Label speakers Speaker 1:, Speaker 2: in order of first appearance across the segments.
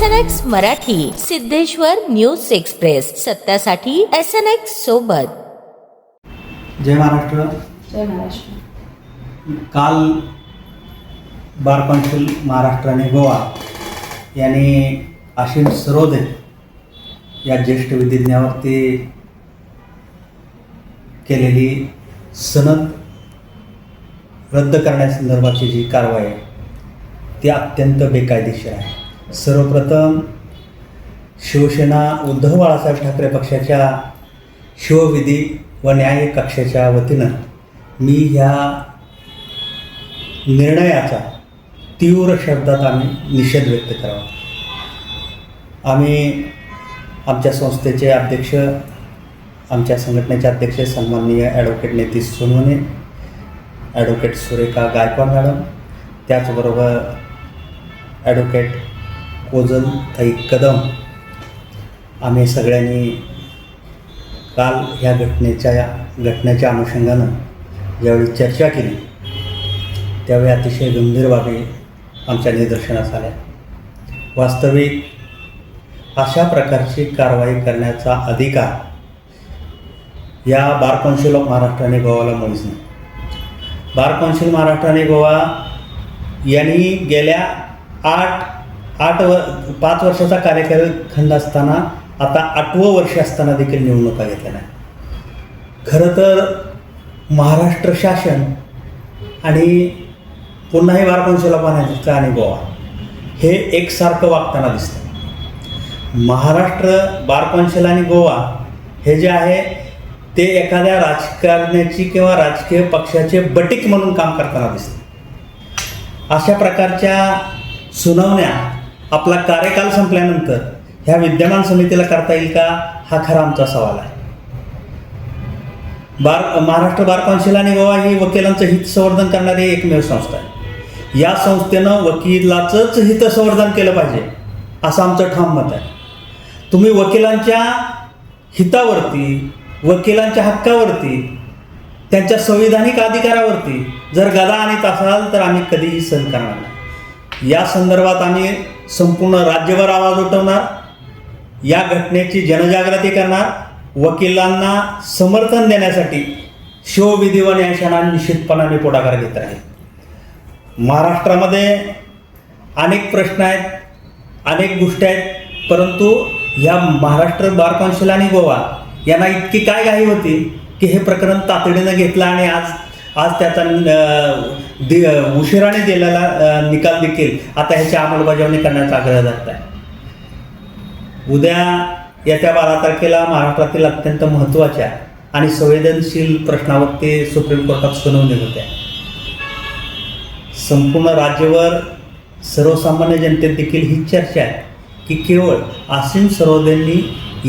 Speaker 1: S N X Marathi Siddheshwar news express. सत्यासाठी S N X सोबत.
Speaker 2: जय महाराष्ट्र.
Speaker 3: जय महाराष्ट्र.
Speaker 2: काल bar council Maharashtra आणि गोवा यांनी आशिम सरोदे या ज्येष्ठ विधिज्ञावरती केलेली सनद रद्द करण्यासंदर्भाची जी कारवाई आहे ती अत्यंत बेकायदेशीर आहे. सर्वप्रथम शिवसेना उद्धव बाळासाहेब ठाकरे पक्षाच्या शिवविधी व न्याय कक्षाच्या वतीनं मी ह्या निर्णयाचा तीव्र शब्दात आम्ही निषेध व्यक्त करावा. आम्ही आमच्या संस्थेचे अध्यक्ष आमच्या संघटनेचे अध्यक्ष सन्माननीय advocate Nitish Sonawane advocate Surekha Gaikwad madam त्याचबरोबर ॲडव्होकेट ओजन ताई कदम. आम्ही सगळ्यांनी काल ह्या घटनेच्या घटनेच्या अनुषंगानं ज्यावेळी चर्चा केली त्यावेळी अतिशय गंभीर बाबी आमच्या निदर्शनास आल्या. वास्तविक अशा प्रकारची कारवाई करण्याचा अधिकार या बार कौन्सिल ऑफ महाराष्ट्र आणि गोवाला मुळीच नाही. बार कौन्सिल महाराष्ट्र आणि गोवा यांनी गेल्या आठ आठ व पाच वर्षाचा कार्यकाळ खंड असताना आता आठवं वर्ष असताना देखील निवडणुका घेतल्या नाही खरं तर महाराष्ट्र शासन आणि पुन्हा हे बार कौन्सिल आणि गोवा. हे एकसारखं वागताना दिसतं. महाराष्ट्र बार कौन्सिल आणि गोवा हे जे आहे ते एखाद्या राजकारण्याची किंवा राजकीय पक्षाचे बटीक म्हणून काम करताना दिसतं. अशा प्रकारच्या सुनावण्या आपला कार्यकाल संपल्यानंतर ह्या विद्यमान समितीला करता येईल का? हा खरा आमचा सवाल आहे. बार महाराष्ट्र बार कौन्सिल आणि गोवा ही वकिलांचं हित संवर्धन करणारी एकमेव संस्था आहे. या संस्थेनं वकिलाचंच हित संवर्धन केलं पाहिजे असं आमचं ठाम मत आहे. तुम्ही वकिलांच्या हितावरती वकिलांच्या हक्कावरती त्यांच्या संविधानिक अधिकारावरती जर गदा आणत असाल तर आम्ही कधीही सहन करणार नाही. या संदर्भात आम्ही संपूर्ण राज्यभर आवाज उठवणार. या घटनेची जनजागृती करणार. वकिलांना समर्थन देण्यासाठी शिवविधी व न्यायशाळा निश्चितपणाने पुढाकार घेत आहे. महाराष्ट्रामध्ये अनेक प्रश्न आहेत अनेक गोष्टी आहेत परंतु या महाराष्ट्र बार कौन्सिल आणि गोवा यांना इतकी काय घाई होती की हे प्रकरण तातडीनं घेतलं आणि आज आज त्याचा दे दि उशिराने दिलेला निकाल देखील आता ह्याची अंमलबजावणी करण्याचा आग्रह धरत आहे उद्या येत्या बारा तारखेला महाराष्ट्रातील अत्यंत महत्त्वाच्या आणि संवेदनशील प्रश्नावरती सुप्रीम कोर्टात सुनावणी होत्या संपूर्ण राज्यभर सर्वसामान्य जनतेत देखील ही चर्चा आहे की केवळ आसिम सरोदेंनी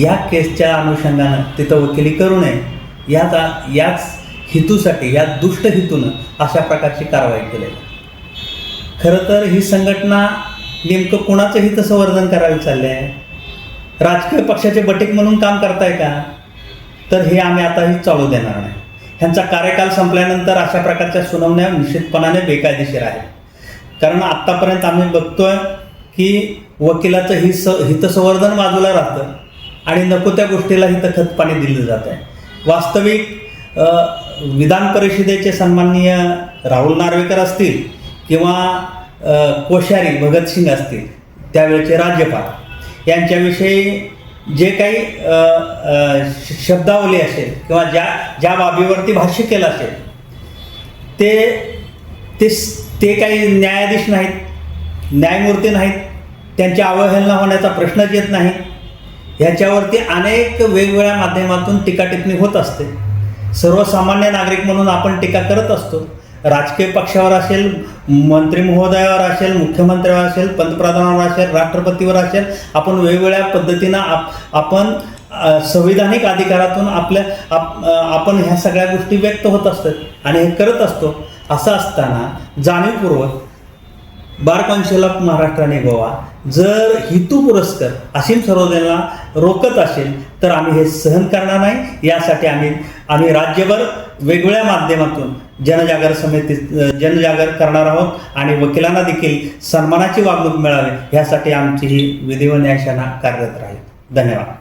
Speaker 2: या केसच्या अनुषंगानं तिथं वकिली करू नये. याचा याच हेतूसाठी या दुष्ट हेतूनं अशा प्रकारची कारवाई केलेली आहे. खरं तर ही संघटना नेमकं कुणाचं हितसंवर्धन करायला चालले आहे? राजकीय पक्षाचे बटीक म्हणून काम करताय का? तर हे आम्ही आताही चालू देणार नाही. ह्यांचा कार्यकाल संपल्यानंतर अशा प्रकारच्या सुनावण्या निश्चितपणाने बेकायदेशीर आहेत. कारण आत्तापर्यंत आम्ही बघतोय की वकिलाचं हिस हितसंवर्धन बाजूला राहतं आणि नको त्या गोष्टीला हित खतपाणी दिलं जात आहे वास्तविक विधान परिषदेचे सन्माननीय राहुल नार्वेकर असतील किंवा कोश्यारी भगतसिंग असतील त्यावेळेचे राज्यपाल. यांच्याविषयी जे काही श- शब्दावली असेल किंवा ज्या ज्या बाबीवरती भाष्य केलं असेल ते ते ते काही न्यायाधीश नाहीत न्यायमूर्ती नाहीत त्यांची अवहेलना होण्याचा प्रश्नच येत नाही. ह्याच्यावरती अनेक वेगवेगळ्या माध्यमातून टीकाटिप्पणी होत असते. सर्वसामान्य नागरिक म्हणून आपण टीका करत असतो. राजकीय पक्षावर असेल मंत्री महोदयावर असेल मुख्यमंत्र्यावर असेल पंतप्रधानावर असेल राष्ट्रपतीवर असेल आपण वेगवेगळ्या पद्धतीनं आप आपण संविधानिक अधिकारातून आपल्या आप आपण ह्या सगळ्या गोष्टी व्यक्त होत असतात आणि हे करत असतो. असं असताना जाणीवपूर्वक बार कौन्सिल ऑफ महाराष्ट्र आणि गोवा. जर हितू पुरस्कार असीम सरोदेला रोकत असेल तर आम्ही हे सहन करणार नाही. यासाठी आम्ही आम्ही राज्यभर वेगवेगळ्या माध्यमातून जनजागर समिती जनजागर करणार आहोत आणि वकिलांना देखील सन्मानाची वागणूक मिळावी. यासाठी आमची ही विधी व कार्यरत राहील. धन्यवाद.